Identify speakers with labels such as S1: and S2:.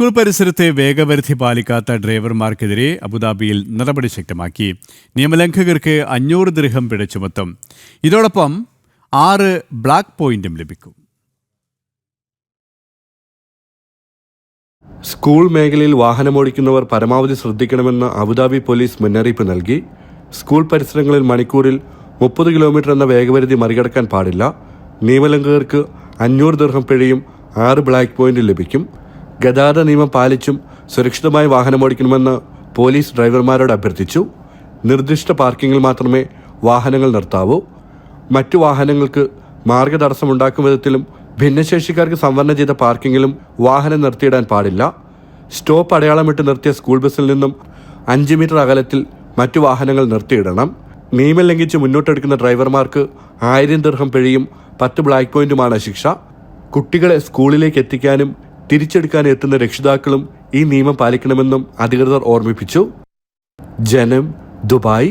S1: School പരിസരത്തെ വേഗപരിധി പാലിക്കാത്ത ഡ്രൈവർമാർക്കെതിരെ അബുദാബിയിൽ നടപടി ശക്തമാക്കി. നിയമലംഘകർക്ക് അഞ്ഞൂറ് ദൃഹം പിഴ ചുമത്തും ഇതോടൊപ്പം ആറ് ബ്ലാക്ക് പോയിന്റും ലഭിക്കും.
S2: സ്കൂൾ മേഖലയിൽ വാഹനമോടിക്കുന്നവർ പരമാവധി ശ്രദ്ധിക്കണമെന്ന് അബുദാബി പോലീസ് മുന്നറിയിപ്പ് നൽകി. സ്കൂൾ പരിസരങ്ങളിൽ മണിക്കൂറിൽ മുപ്പത് കിലോമീറ്റർ എന്ന വേഗപരിധി മറികടക്കാൻ പാടില്ല. നിയമലംഘകർക്ക് അഞ്ഞൂറ് ദീർഘം പിഴയും ആറ് ബ്ലാക്ക് പോയിന്റും ലഭിക്കും. ഗതാഗത നിയമം പാലിച്ചും സുരക്ഷിതമായി വാഹനമോടിക്കണമെന്ന് പോലീസ് ഡ്രൈവർമാരോട് അഭ്യർത്ഥിച്ചു. നിർദ്ദിഷ്ട പാർക്കിങ്ങിൽ മാത്രമേ വാഹനങ്ങൾ നിർത്താവൂ. മറ്റു വാഹനങ്ങൾക്ക് മാർഗതടസ്സമുണ്ടാക്കും വിധത്തിലും ഭിന്നശേഷിക്കാർക്ക് സംവരണം ചെയ്ത പാർക്കിങ്ങിലും വാഹനം നിർത്തിയിടാൻ പാടില്ല. സ്റ്റോപ്പ് അടയാളമിട്ട് നിർത്തിയ സ്കൂൾ ബസ്സിൽ നിന്നും അഞ്ച് മീറ്റർ അകലത്തിൽ മറ്റു വാഹനങ്ങൾ നിർത്തിയിടണം. നിയമം ലംഘിച്ച് മുന്നോട്ടെടുക്കുന്ന ഡ്രൈവർമാർക്ക് ആയിരം ദീർഘം പിഴയും പത്ത് ബ്ലാക്ക് പോയിന്റുമാണ് ശിക്ഷ. കുട്ടികളെ സ്കൂളിലേക്ക് എത്തിക്കാനും തിരിച്ചെടുക്കാനും എത്തുന്ന രക്ഷിതാക്കളും ഈ നിയമം പാലിക്കണമെന്നും അധികൃതർ ഓർമ്മിപ്പിച്ചു. ജനം ദുബായ്.